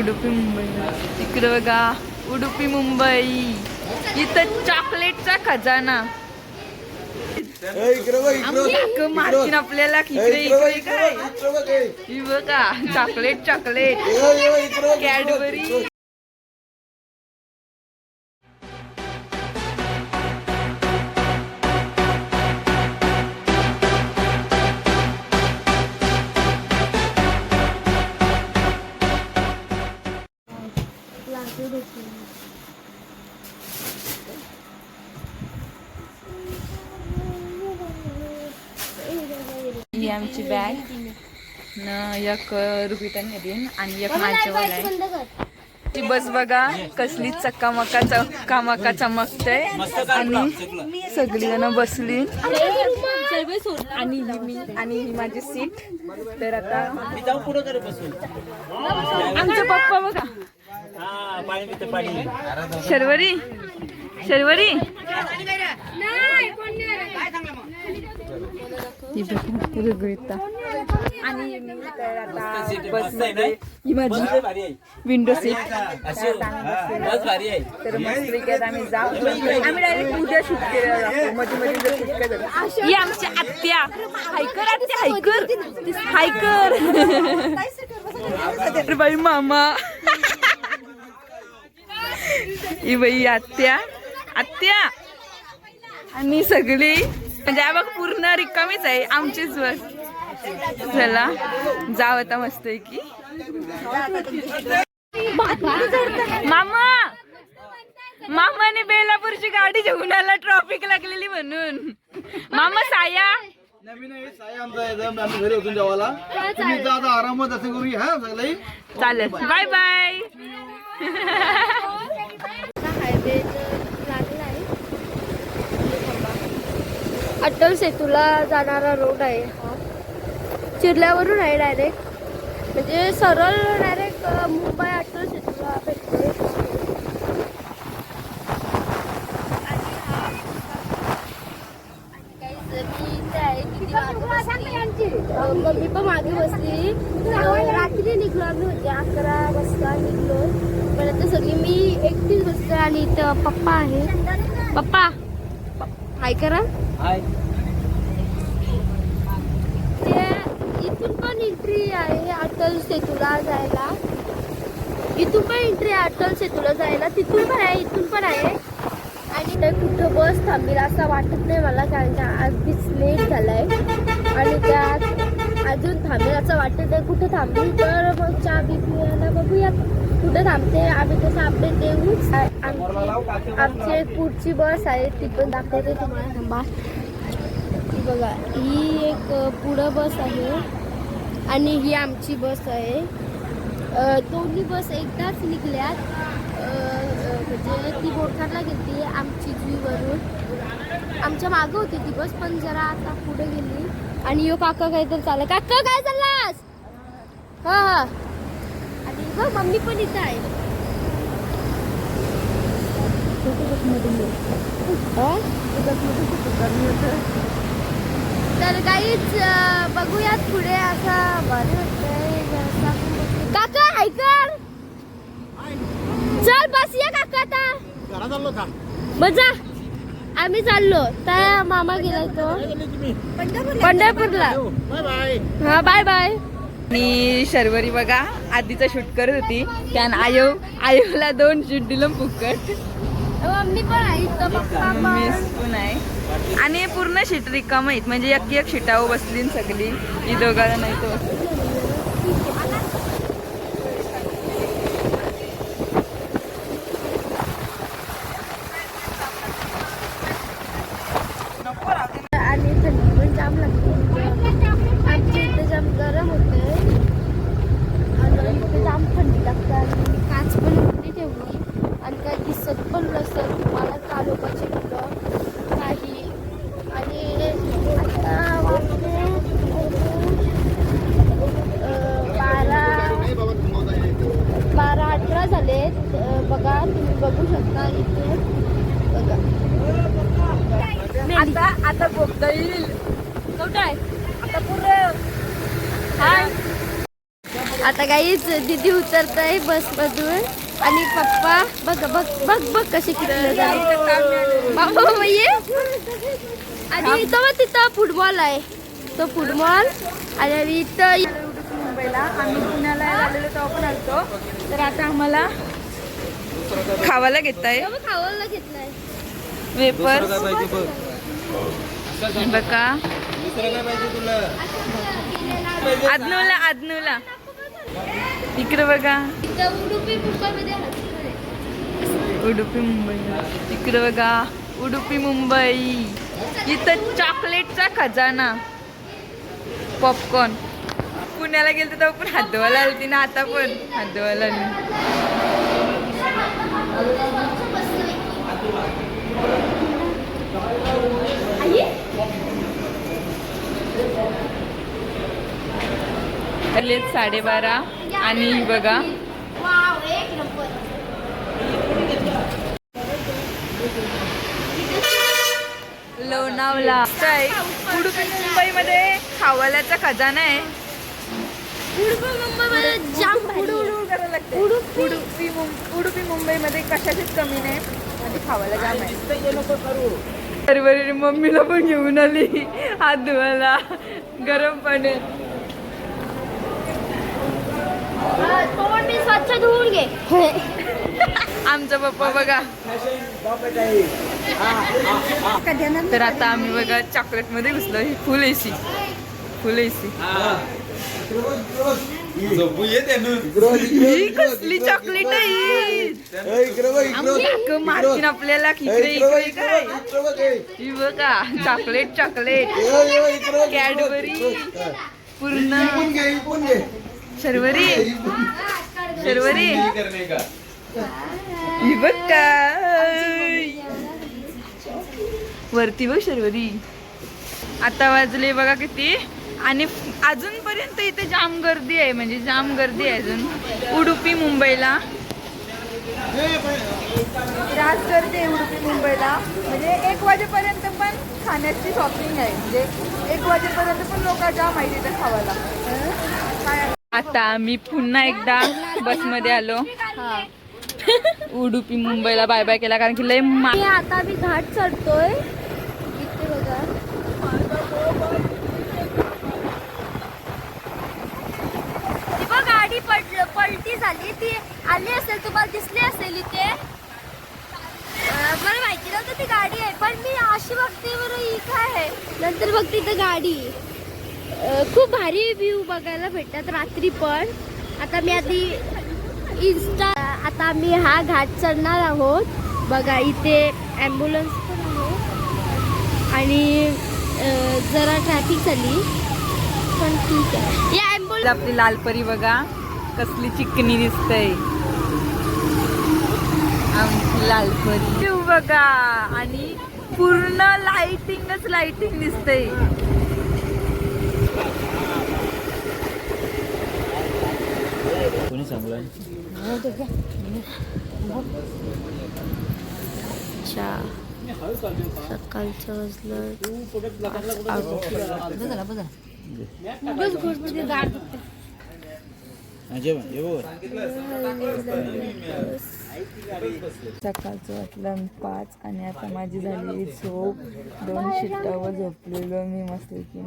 उडुपी मुंबई इकडे बघा उडुपी मुंबई इथं चॉकलेटचा खजाना काक मारतील आपल्याला इकडे इकडे काय बघा चॉकलेट चॉकलेट कॅडबरी आमची बॅग न एक रुपीटन नेलीन आणि एक माझ्यावर आहे ती बस बघा कसली चक्कामका चक्कामका चमकते आणि सगळी जण बसली आणि ही मी आणि ही माझी सीट तर आता मी जाऊ पुढे करे बसून. आमचे पप्पा बघा. हा पाणी पिते पाणी. शर्वरी? शर्वरी? ती बघा आणि ही माझी विंडो सीट बस भारी आहे तर मस्त आम्ही जाऊ आम्ही डायरेक्ट उद्या शूटमध्ये मध्ये शूट ही आमची आत्या हायकर आत्या हायकर हायकर बाई मामा ही बाई आत्या. आत्या. आणि सगळी म्हणजे बघ पूर्ण रिकामीच आहे आमचीच बस चला जाऊ आता मस्त की मामा! मामाने बेलापूरची गाडी घेऊन आला ट्रॉफिक लागलेली म्हणून. मामा साया. नवीन आहे साया आमचा एकदम आम्ही घरी होतो जेवायला. तुम्ही इथं आता आरामात असं करूया हा सगळी? चालेल. Bye bye. हायवे लागला आहे अटल सेतूला जाणारा रोड आहे हा. चिरल्यावरून आहे डायरेक्ट म्हणजे सरळ डायरेक्ट मुंबई अटल सेतूला भेटते मम्मी पण मागे बसली. रात्री निघलो आम्ही होते अकरा वाजता निघलो. पण आता सगळी मी एकटीच बसते आणि इथं पप्पा आहे. पप्पा! हाय करा. हाय. ते इथून पण एंट्री आहे अटल सेतूला जायला. इथून पण एंट्री आहे अटल सेतूला जायला. तिथून पण आहे इथून पण आहे. आणि ते कुठं बस थांबेल असं वाटत नाही मला कारण का आधीच लेट झालाय. आणि त्यात अजून थांबेल असं वाटत नाही. कुठं थांबेल तर मग चहा बी पियाला बघूयात कुठं थांबते आम्ही तसं अपडेट देऊच आमची आमची एक पुढची बस आहे ती पण दाखवते तुम्हाला. थांबा. बघा ही एक पुढं बस आहे आणि ही आमची बस आहे. दोन्ही बस एकदाच निघल्यात. म्हणजे ती बोरखारला गेली आमची जुईवरून आमच्या मागं होती ती बस पण जरा आता पुढे गेली. आणि यो काका काहीतरी चालला काका काय चाललास? हा हा. मम्मी पण इथं आहे. हा? तर काहीच बघूयात पुढे असा वाटतंय. बघू. काका ऐकर चल बस या काका आता. मजा आम्ही चाललो. त्या मामा गेलाय तो पंढरपूरला. बाय. हा बाय बाय. आणि शर्वरी बघा आधीचा शूट करत होती. त्यानं आयो आयोला दोन शूट दिलं फुकट. मम्मी पण आहे पण. आहे? आणि पूर्ण शीट रिकाम आहेत. म्हणजे एक एक शिटावर बसली सगळी. ही दोघांना नाही तो आणि थंडी पण जाम लागते आमच्या इथं जाम गरम होतंय आणि इथे जाम थंडी लागते आणि काच पण उघडी ठेवली आणि काय दिसत पण नसतं तुम्हाला तालुकाची मुलं काही आणि आता वाजले अं, बारा नाही बाबा थांबवता येईल. बारा अठरा झालेत अं, बघा तुम्ही बघू शकता इथे बघा आता आता बोगदा येईल कुठं आहे आता काहीच दीदी उतरत आहे बस मधून आणि पप्पा बघ बघ बघ बघ कसे किती ये आणि इथं मग तिथं फुटबॉल आहे तो फुटबॉल आणि इथं मुंबईला आम्ही पुण्याला आलेलो तेव्हा पण आलतो तर आता आम्हाला खावायला घेत आहे इथं मग खावायला घेतलाय वेपर बघा आदनूला आदनूला इकडे बघा. उडुपी मुंबई. इकडे बघा. उडुपी मुंबई. इथं चॉकलेटचा खजाना. पॉपकॉर्न पुण्याला गेलं तेव्हा पण हात धुवायला आलती ना आता पण हात धुवायला आली आलेत साडेबारा. आणि बघा. लोणावला काय? उडुपी मुंबईमध्ये खावाल्याचा खजाना आहे. उडुपी मुंबईमध्ये उडुपी मुंबईमध्ये कशाचीच कमी नाही. आणि खावायला जाम आहे. मम्मीला पण घेऊन आली. हात धुवायला. गरम पाणी हा, तोंड मी स्वच्छ धुवून घे आमचा पप्पा बघा. तर आता आम्ही बघा चॉकलेटमध्ये घुसलो ही फुल एसी फुल एसी ही कसली चॉकलेट आहे? मारतीन आपल्याला. इकडे इकडे काय? ही बघा चॉकलेट चॉकलेट कॅडबरी पूर्ण. शर्वरी. शर्वरी. बघ का वरती बघ शर्वरी. आता वाजले बघा किती. आणि अजूनपर्यंत इथे जाम गर्दी आहे म्हणजे जाम गर्दी आहे अजून. उडुपी मुंबईला. जास्त गर्दी आहे उडुपी मुंबईला. म्हणजे एक वाजेपर्यंत पण खाण्याची शॉपिंग आहे. म्हणजे एक वाजेपर्यंत पण लोक जाम आहे तिथे खावायला. काय आता आम्ही पुन्हा एकदा बसमध्ये आलो. उडुपी मुंबईला बाय बाय केला कारण की लय आता मी घाट चढतोय. बघ. गाडी पडल पलटी झाली. ती आली असेल तुम्हाला दिसली असेल इथे. मला माहिती नव्हतं ती गाडी आहे पण मी अशी बघते बरं ही काय आहे? नंतर बघते इथं गाडी. खूप भारी व्ह्यू बघायला भेटतात रात्री पण. आता मी आधी इन्स्टा आता आम्ही हा घाट चढणार आहोत. बघा इथे ॲम्ब्युलन्स पण आहे. आणि जरा ट्रॅफिक झाली. पण ठीक आहे. या ॲम्ब्युलन्स आपली लालपरी बघा कसली चिकनी दिसतंय. आमची लालपरी बघा. आणि पूर्ण लाइटिंगच लाइटिंग दिसतंय. कोणी अच्छा. सकाळचं वाजलं. वाटलं पाच आणि आता माझी झाली झोप. दोन शिट्टावर झोपलेलो मी मस्त की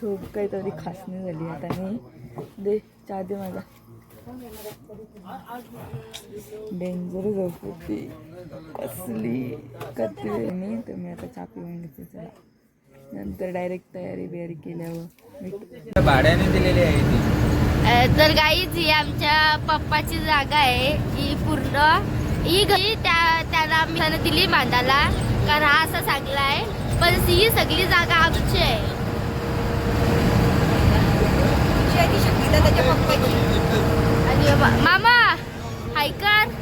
झोप काही तरी खास नाही झाली आता मी. दे चहा दे माझा. डेंजर झोप होती. कसली? कत्री मी तर मी आता चहा पिऊन घेते. चला. नंतर डायरेक्ट तयारी बियारी केल्यावर भाड्याने दिलेली आहे ती. तर गाईच ही आमच्या पप्पाची जागा आहे. ही पूर्ण. ही घरी त्या त्याला आम्ही दिली बांधायला कारण हा असा चांगला आहे. पण ही सगळी जागा आमची आहे. आणि बाबा- मामा हायकर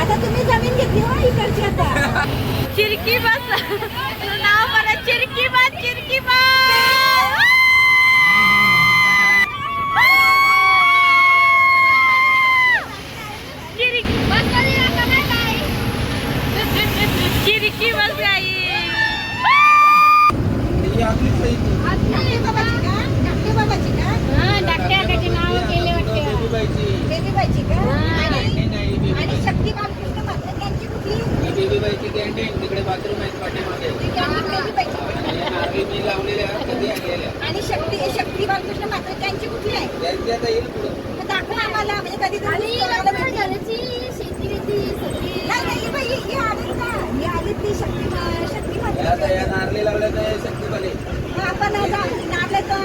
आता तुम्ही जमीन घेतली हो इकडची आता. चिरकी बस तुझं नाव मला चिरकी बस चिरकी बस चिरकी बसमध्ये नका बाय बाय चिरकी बस गाई धाकटे बाबाची का धाकटे बाबाची का हा, धाकट्या बेबीबाईची का आणि आणि शक्ती बालकृष्ण मात्र त्यांची कुठली बेबीबाईची कॅन्टीन तिकडे बाथरूम आहेत पाठीमागे ती कॅन्टीन बेबीबाईची आणि नारळी मी लावलेल्या कधी आलेल्या आणि शक्ती शक्ती बालकृष्ण मात्र त्यांची कुठली आहे? त्यांची आता येईल पुढं. मग दाखवा आम्हाला म्हणजे कधी घराची शेती सगळी. नाही नाही बाई ही आली ना. ही आली ती शक्ती शक्ती या मात्र आता या नारळी लावल्या तर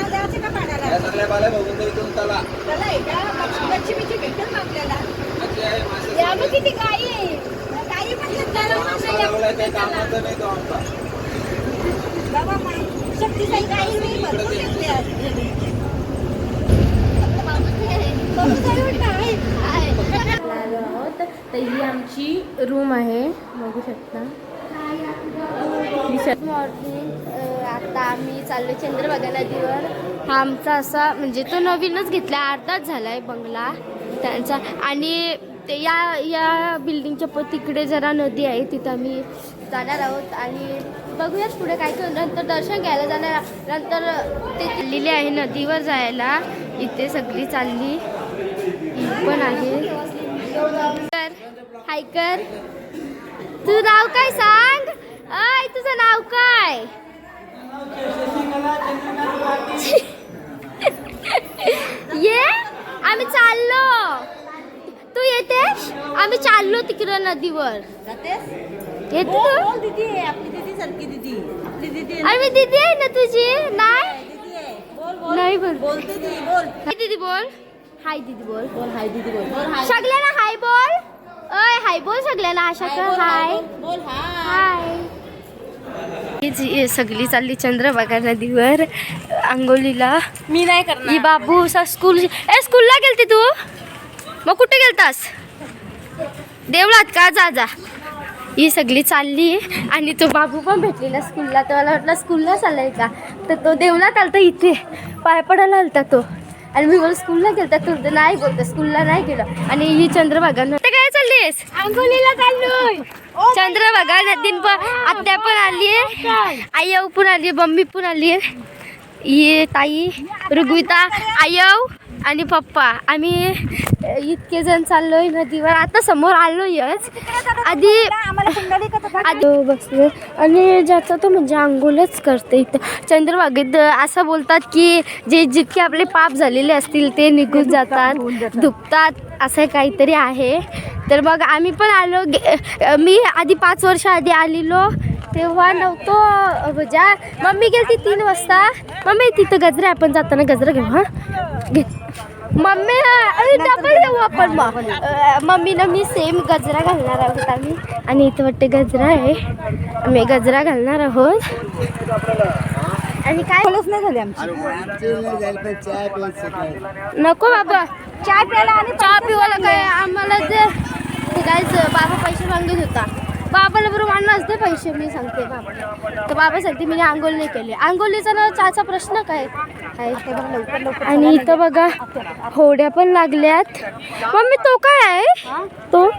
जायचं का पाण्याला सगळ्या बाल्या बघून इथून चला. आहे का? लक्ष्मीची भेटेल ना आपल्याला. आहे किती गाई आहे? काही म्हणजे त्याला नाश्ता लावलाय ते कामाचं नाही तो आमचा. बाबा मा- शक्तीसाई काही नाही भरपूर आलो आहोत तर ही आमची रूम आहे. बघू शकता. मॉर्निंग आता आम्ही चाललो चंद्रभागा नदीवर हा आमचा असा म्हणजे तो नवीनच घेतला. अर्धाच झाला आहे बंगला. त्यांचा आणि ते या या बिल्डिंगच्या प तिकडे जरा नदी आहे. तिथं आम्ही जाणार आहोत. आणि बघूयात पुढे काय काय नंतर दर्शन घ्यायला जाणार नंतर ते चाललेली आहे नदीवर जायला. इथे सगळी चालली. पण आहे. कर हाय कर तू नाव काय सांग? अय तुझं नाव काय? ये आम्ही चाललो. तू येतेस? आम्ही चाललो तिकडं नदीवर. येते. तू दीदी आपली दीदी सारखी दीदी. आपली दीदी अरे मी दीदी आहे ना तुझी? नाही? नाही बोल. बोलते दीदी बोल. दीदी बोल. हाय दीदी बोल. बोल हाय दीदी बोल. बोल हाय. सगळ्यांना हाय बोल. अय हाय बोल सगळ्यांना आशा कर हाय बोल हाय. ही जी सगळी चालली चंद्रभागा नदीवर आंघोलीला मी नाही ही बाबू सा स्कूल ए स्कूलला गेलती तू? मग कुठे गेलतास? देवळात का? जा जा. ही सगळी चालली आणि तो बाबू पण भेटलेला स्कूलला तर मला वाटलं स्कूलला चाललाय का? तर तो देवळात आलता इथे. पाय पडायला आलता तो. आणि मी बोल स्कूलला गेलता तो म्हणतो, नाही बोलतो स्कूलला नाही गेलं. आणि ही चंद्रभागा नदी काय चाललीस आंघोलीला चाललोय. चंद्रभागा नदीन पण आत्या पण आली आयव पण आली मम्मी पण आली ये ताई ऋग्विता आयव आणि पप्पा आम्ही इतके जण चाललोय नदीवर. आता समोर आलोयच. आधी आधी बसले. आणि ज्याचा तो म्हणजे आंघोलच करते इथं. चंद्रभागेत असं बोलतात की जे जितके आपले पाप झालेले असतील ते निघून जातात. धुपतात असं काहीतरी आहे. तर मग आम्ही पण आलो. गे- मी आधी पाच वर्ष आधी आलेलो. तेव्हा नव्हतो म्हणजे मम्मी गेली तीन वाजता. मम्मी तिथं गजरा आपण जाताना गजरा घेऊ हां? घे. मम्मी डबल घेऊ आपण. मग मम्मीनं मी सेम गजरा घालणार आहोत आम्ही. आणि इथं वाटते गजरा आहे. आम्ही गजरा घालणार आहोत. आणि काय? नाही झाली आमची. नको बाबा. चहा प्यायला आणि चहा पिवायला काय? आम्हाला ते ते कायच बाबा पैसे मागत होता बाबाला बरोबर आणणार असते पैसे मी सांगते बाबा तर बाबा सांगते मी आंघोळ नाही केली. आंघोळीचा ना चहाचा प्रश्न काय? आहे आणि इथं बघा होड्या पण लागल्यात. मम्मी तो काय आहे? तो?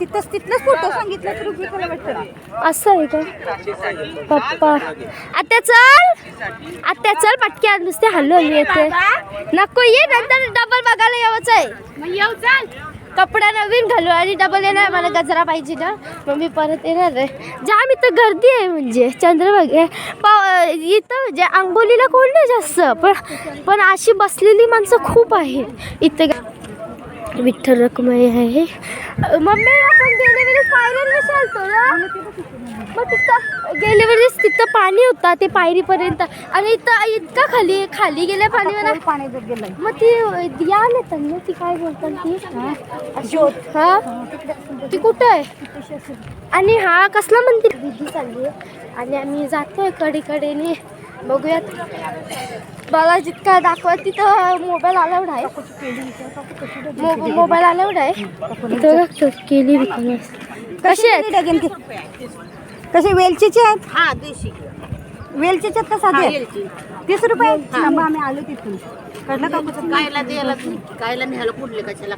तिथंच तिथलंच फोटो सांगितलं असं आहे का? पप्पा. आत्या चल. आत्या चल पटक्या नुसते हल्लो हल्लो येते. नको ये नंतर डबल बघायला यावंच आहे. मग येऊ चल. कपडा नवीन घालू आणि डबल येणार. मला गजरा पाहिजे ना. मग मी परत येणार आहे. जाम इथं गर्दी आहे म्हणजे. चंद्रभागे पाव इथं म्हणजे आंबोलीला कोण नाही जास्त. पण पण अशी बसलेली माणसं खूप आहेत. इथं विठ्ठल रखुमाई आहे. मम्मी आपण गेले वेळेस पायऱ्यांवर चालतो ना? मग तिथं गेल्या वेळेस तिथं पाणी होता ते पायरीपर्यंत. आणि इथं इतका खाली खाली गेल्या पाणीवर पाणी गेलं? मग ती या नेतात ना ती काय बोलतात ती? ज्योत हा? ती कुठं आहे? आणि हा कसला मंदिर? दिदी चालली. आहे आणि आम्ही जातोयकडे बघूयात. मला जितका दाखवा तिथं मोबाईल अलाउड आहे. मोबाईल अलाउड आहे. बघतो केली कसे आहेत? कसे वेलचीचे आहेत? हा देशी. वेलचीचे आहेत का साधे? तीस रुपये? थांबा आम्ही आलो तिथून. कळलं का कायला द्यायला कायला न्यायला कुठले कशाला?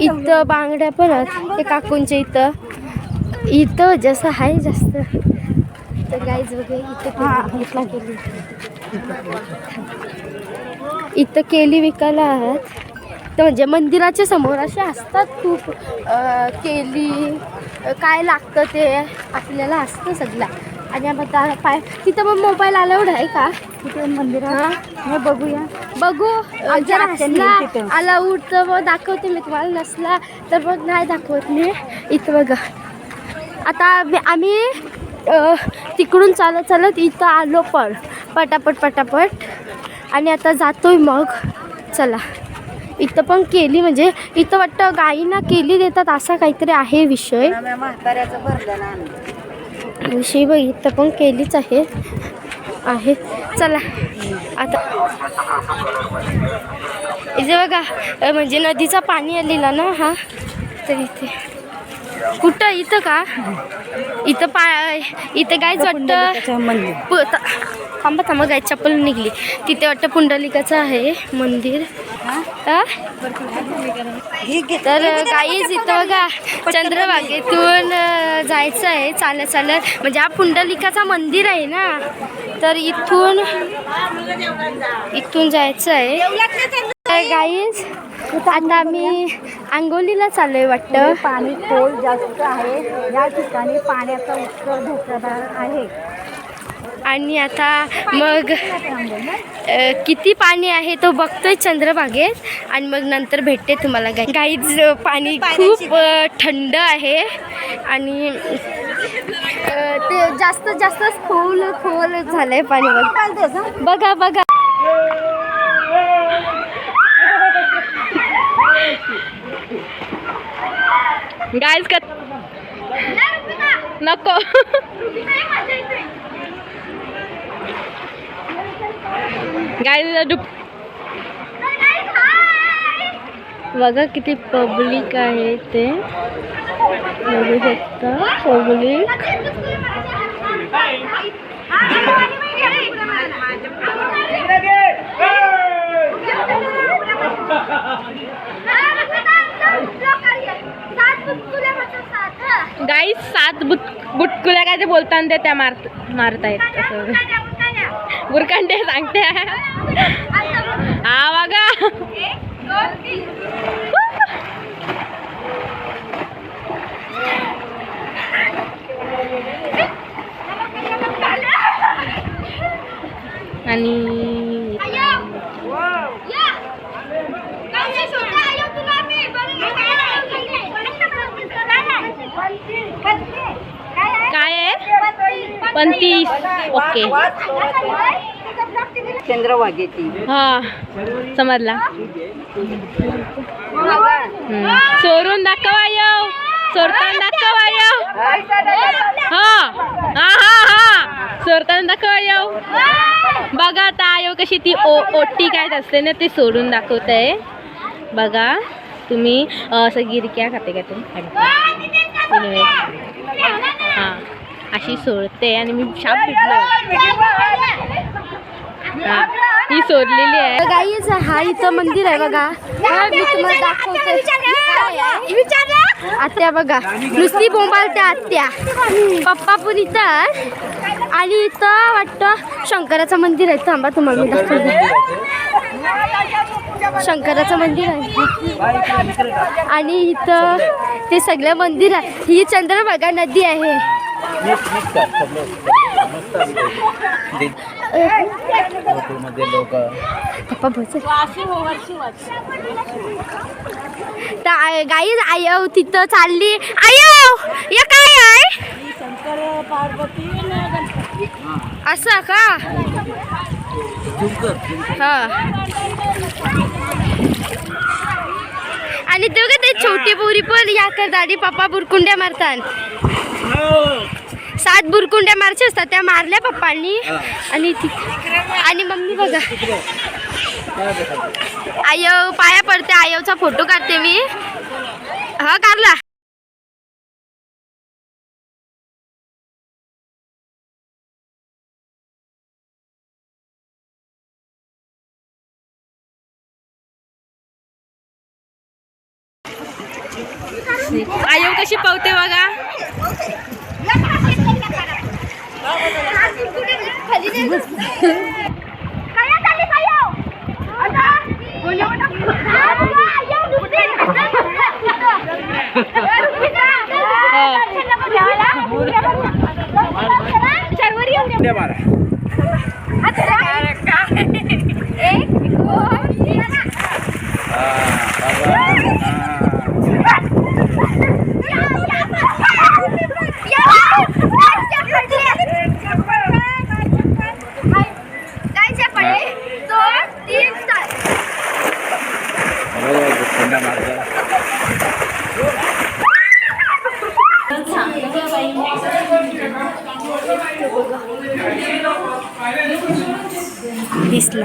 इथं बांगड्या पण आहेत. ते काकूंच्या इथं. इथं जसं आहे जास्त. तर गाईज वगैरे इथं केली. इथं केली. विकायला आहात. इथं म्हणजे मंदिराच्या समोर असे असतात खूप अं, केली. काय लागतं ते आपल्याला असतं सगळं. आणि त्या पाय तिथं मग मोबाईल अलाउड आहे का? तिथे मंदिरात. हे? बघूया. बघू. जर असला. अलाउड तर मग दाखवते मी तुम्हाला. नसला तर मग नाही दाखवत मी. इथं बघा. आता आम्ही- तिकडून चालत चालत इथं आलो पण. पटापट पटापट. आणि आता जातोय मग. चला. इथं पण केली म्हणजे इथं वाटतं गाईंना केली देतात असा काहीतरी आहे विषय. विषय बघ इथं पण केलीच आहे. आहे. चला. आता इथे बघा म्हणजे नदीचा पाणी आलेला ना हा? तर इथे. कुठं? इथं का? इथं पा इथं काय वाटतं. थांबा थांबा गाय चप्पल निघली. तिथे वाटतं पुंडलिकाचं आहे मंदिर. तर काहीच इथं बघा चंद्रभागेतून अ, जायचं आहे चालत चालत. म्हणजे हा पुंडलिकाचा मंदिर आहे ना? तर इथून इथून जायचं आहे. तर गाईज आता आम्ही आंगोलीला चाललोय वाटतं. पाणी खोल जास्त आहे. या ठिकाणी पाण्याचा उत्तर धोकादार आहे. आणि आता मग किती पाणी आहे तो बघतोय चंद्रभागेत. आणि मग नंतर भेटते तुम्हाला गाई गाईज पाणी खूप थंड आहे. आणि ते जास्त जास्त खोल खोल झालंय पाणी बघ बघा. बघा कर का नको गाईज डुप बघा किती पब्लिक आहे ते. बघू शकता पब्लिक गाईज सात बुट बुटकुल्या काय ते बोलताना त्या मार मारतायत असं. बुरकांडे सांगते. हा ग आणि पंतीस ओके. चंद्रवागेची हा समजला. चोरून दाखवा येऊ चोरताना दाखवा येऊ हा. हा हा हा. चोरताना दाखवा येऊ बघा आता आयो कशी ती ओ ओटी काय असते ना ते सोडून दाखवत आहे बघा तुम्ही असं गिरक्या खाते का तुम्ही? अशी सोडते आणि मी शाप हा सोडलेली आहे. गाईच हा इथं मंदिर आहे बघा. मी तुम्हाला दाखवते. आत्या बघा. नुसती बोंबालत्या आत्या. पप्पा पण इथं आहे. आणि इथं वाटतं शंकराचं मंदिर आहे. थांबा तुम्हाला मी दाखवते. शंकराचं मंदिर आहे. आणि इथं ते सगळं मंदिर आहे. ही चंद्रभागा नदी आहे. पप्पा बस. तर आय- गाई आयो तिथं चालली. आयो या काय आहे असं का? हा. आणि ते छोटी बोरी पण या करतात पप्पा बुरकुंड्या मारतात. सात बुरकुंड्या मारच्या असतात त्या मारल्या पप्पांनी. आणि आणि मम्मी बघा. आयो पाया पडते आयोचा फोटो काढते मी. हा काढला. आयो कशी पावते बघा. काय दिसला.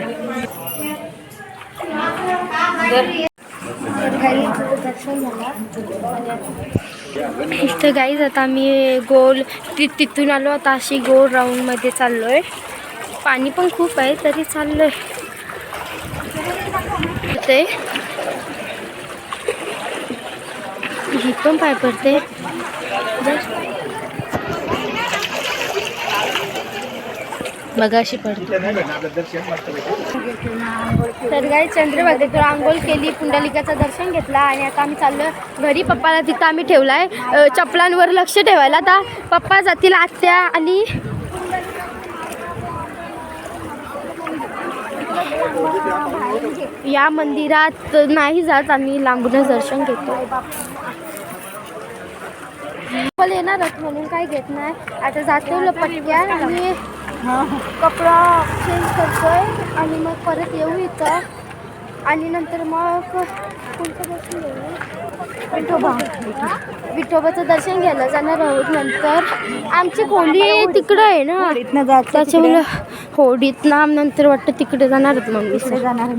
इथं गाईज आता आम्ही गोल ति तिथून आलो आता अशी गोल राऊंडमध्ये चाललोय. पाणी पण खूप आहे तरी चाललोय. ते. ही पण पाय पडते. मगाशी पडतो. तर काही चंद्रभागेतून आंघोळ केली पुंडलिकाचं दर्शन घेतला आणि आता आम्ही चाललो घरी. पप्पाला तिथं आम्ही ठेवलाय. आहे चपलांवर लक्ष ठेवायला. आता पप्पा जातील आत्या आणि या मंदिरात नाही जात. आम्ही लांबूनच दर्शन घेतो. येणारच म्हणून काही घेत नाही. आता जातो पटक्या आणि कपडा चेंज करतोय आणि मग परत येऊ इथं. आणि नंतर मग कोणतं दर्शन घेऊ? विठोबा. विठोबाचं दर्शन घ्यायला जाणार आहोत नंतर. आमची खोली तिकडं आहे ना. इथनं जायचं त्याच्यामुळं होडीत ना नंतर वाटतं तिकडे जाणार तिकडे जाणार